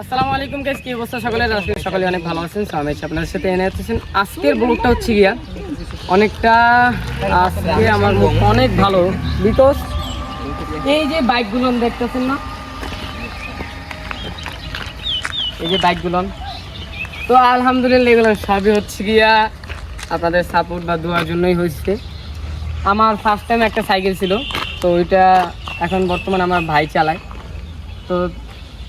আসসালামু আলাইকুম গাইস কি অবস্থা? সকলের আজকে সকালে অনেক ভালো আছেন তো আমি আপনাদের সাথে এনে আসছেন আজকের ব্লগটা হচ্ছে গিয়া, অনেকটা, আজকে আমার মুখ অনেক ভালো বিকজ এই যে বাইকগুলো দেখতেছেন না? এই যে বাইকগুলো তো আলহামদুলিল্লাহ, এগুলো সবই হচ্ছে গিয়া আপনাদের সাপোর্ট বা দোয়ার জন্যই হয়েছে। আমার ফার্স্ট টাইম একটা সাইকেল ছিল, তো ওইটা এখন বর্তমানে আমার ভাই চালায়। তো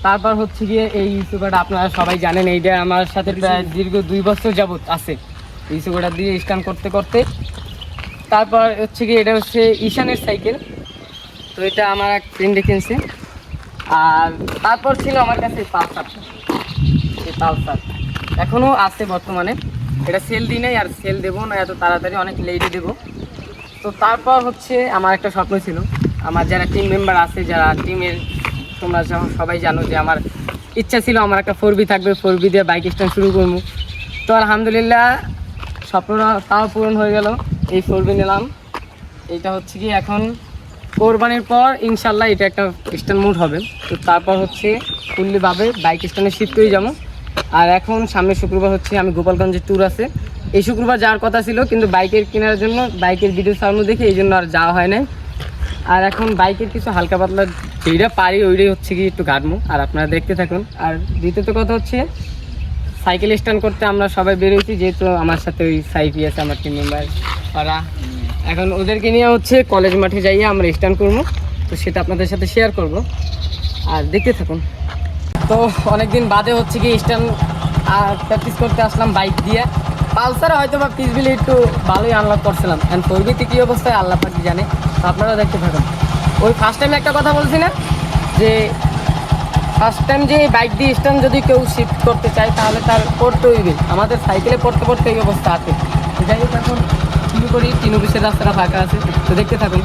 তারপর হচ্ছে গিয়ে এই সুগারটা আপনারা সবাই জানেন, এইটা আমার সাথে প্রায় দীর্ঘ দুই বছর যাবত আছে। এই সুগারটা দিয়ে স্টান করতে করতে। তারপর হচ্ছে গিয়ে এটা হচ্ছে ঈশানের সাইকেল। তো এটা আমার এক ফ্রেন্ডে কিনছে। আর তারপর ছিল আমার কাছে পালসার। এই পালসার। এখনও আছে বর্তমানে। এটা সেল দিই নাই আর সেল দেবো, না এত তাড়াতাড়ি, অনেক লেটে দেবো। তো তারপর হচ্ছে আমার একটা স্বপ্ন ছিল। আমার যারা টিম মেম্বার আছে, যারা টিমের তোমরা সব- সবাই জানো যে আমার ইচ্ছা ছিল আমার একটা ফোর বি থাকবে ফোর বি দিয়ে বাইক স্ট্যান্ড শুরু করব। তো আলহামদুলিল্লাহ স্বপ্নটা তাও পূরণ হয়ে গেল, এই ফোর বি নিলাম। এইটা হচ্ছে কি এখন কোরবানির পর ইনশাল্লাহ এটা একটা স্ট্যান্ড মুড হবে। তো তারপর হচ্ছে ফুল্লিভাবে বাইক স্ট্যান্ডে শিফট হয়ে যাব। আর এখন সামনের শুক্রবার হচ্ছে, আমি গোপালগঞ্জের ট্যুর আছে। এই শুক্রবার যাওয়ার কথা ছিল, কিন্তু বাইকের কেনার জন্য বাইকের ভিডিও সামনে দেখে এই জন্য আর যাওয়া হয় নাই। আর এখন বাইকের কিছু হালকা পাতলা যেইটা পারি ওইটাই হচ্ছে কি একটু গাড়মু। আর আপনারা দেখতে থাকুন। আর দ্বিতীয়ত কথা হচ্ছে, সাইকেল স্ট্যান্ড করতে আমরা সবাই বেরোইছি যেহেতু আমার সাথে ওই সাইপি আছে, আমার টিম মেম্বার ওরা। এখন ওদেরকে নিয়ে হচ্ছে কলেজ মাঠে যাইয়ে আমরা স্ট্যান্ড করব। তো সেটা আপনাদের সাথে শেয়ার করব। আর দেখতে থাকুন। তো অনেকদিন বাদে হচ্ছে কি স্ট্যান্ড প্র্যাকটিস করতে আসলাম বাইক দিয়ে। পালসারে হয়তো বা পিসবিলি একটু ভালোই আনলক করছিলাম। অ্যান্ড ফোরবিতে কী অবস্থায় আল্লাহ পাখি জানে আপনারা দেখতে থাকুন। ওই ফার্স্ট টাইম একটা কথা বলছি না, যে ফার্স্ট টাইম যে বাইক দিয়ে স্ট্যান্ড যদি কেউ শিফট করতে চায়, তাহলে তার পড়তে হইবে। আমাদের সাইকেলে পড়তে পড়তে এই অবস্থা আছে। যাই হোক, এখন শুরু করি। তিন অফিসের রাস্তাটা ফাঁকা আছে, তো দেখতে থাকুন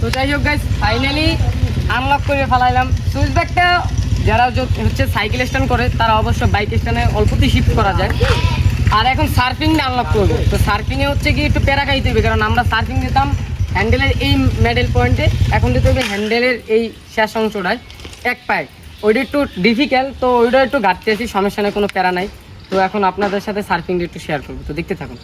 তো যাই হোক গাইস ফাইনালি আনলক করে ফেলাইলাম। সুইচ ব্যাগটা যারা হচ্ছে সাইকেল স্ট্যান্ড করে, তারা অবশ্য বাইক স্ট্যান্ডে অল্পতেই শিফট করা যায়। আর এখন সার্ফিং আনলক করব। তো সার্ফিংয়ে হচ্ছে কি একটু প্যারা খাইতে হবে, কারণ আমরা সার্ফিং দিতাম হ্যান্ডেলের এই মেডেল পয়েন্টে এখন দিতে হবে হ্যান্ডেলের এই শেষ অংশটায়, এক পায়ে। ওইটা একটু ডিফিকাল্ট তো ওইটা একটু ঘাটতে আছি, সমস্যা নেই, কোনো প্যারা নাই। তো এখন আপনাদের সাথে সার্ফিংটা একটু শেয়ার করব। তো দেখতে থাকুন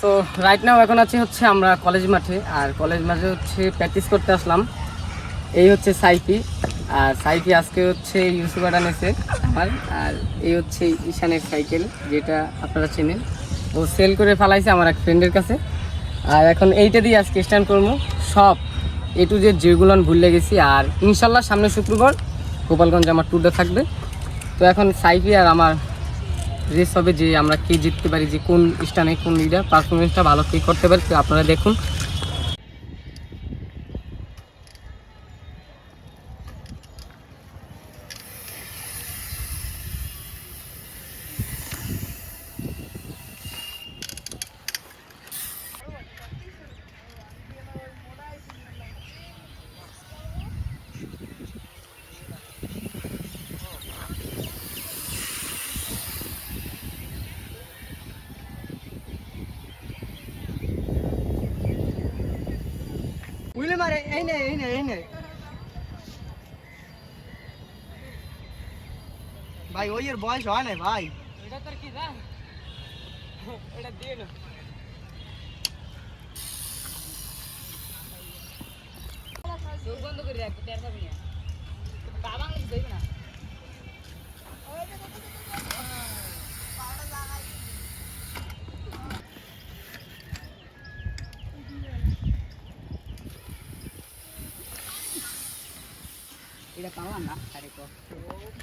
সো রাইট নাও এখন আছি হচ্ছে আমরা কলেজ মাঠে, আর কলেজ মাঠে হচ্ছে প্র্যাকটিস করতে আসলাম। এই হচ্ছে সাইফি, আর সাইফি আজকে হচ্ছে ইউসুফাটা নেছে আমার, আর এই হচ্ছে ঈশানের সাইকেল, যেটা আপনারা চেনেন। ও সেল করে ফেলাইছে আমার এক ফ্রেন্ডের কাছে। আর এখন এইটা দিয়ে আজকে স্ট্যান্ড করব। সব এ টু জেড যেগুলো ভুলে গেছি, আর ইনশাল্লাহ সামনে শুক্রবার গোপালগঞ্জ আমার ট্যুরটা থাকবে। তো এখন সাইফি আর আমার রেস হবে যে আমরা কে জিততে পারি, যে কোন স্টানে কোন লিডার পারফরমেন্সটা ভালো কে করতে পারি আপনারা দেখুন। মারে, এই নে এই নে এই নে। ভাই, ওই এর বয়স হয় না ভাই। এটা তোর কি জান এটা দিয়ে বন্ধ করে রাখ টের পাবি না। বাবা কিছু দেবে না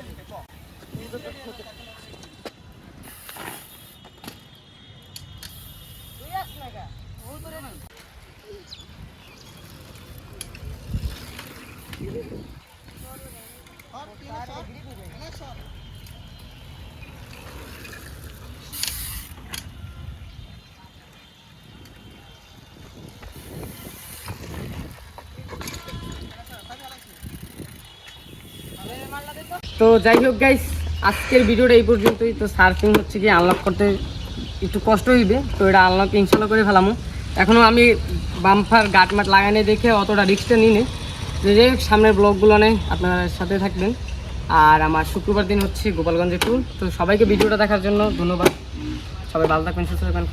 এটা পাওয়া তো যাই হোক গাইস আজকের ভিডিওটা এই পর্যন্তই। তো সার্ফিং হচ্ছে কি আনলক করতে একটু কষ্ট হইবে, তো এটা আনলক ইনশাল্লাহ করে ফেলামো। এখনও আমি বাম্পার গাট মাট লাগানে দেখে অতটা রিক্সটা নিই। যাই হোক সামনের ব্লগগুলো নেই, আপনার সাথে থাকবেন। আর আমার শুক্রবার দিন হচ্ছে গোপালগঞ্জের ট্যুর তো সবাইকে ভিডিওটা দেখার জন্য ধন্যবাদ। সবাই ভালো থাকবেন, সুস্থ থাকবেন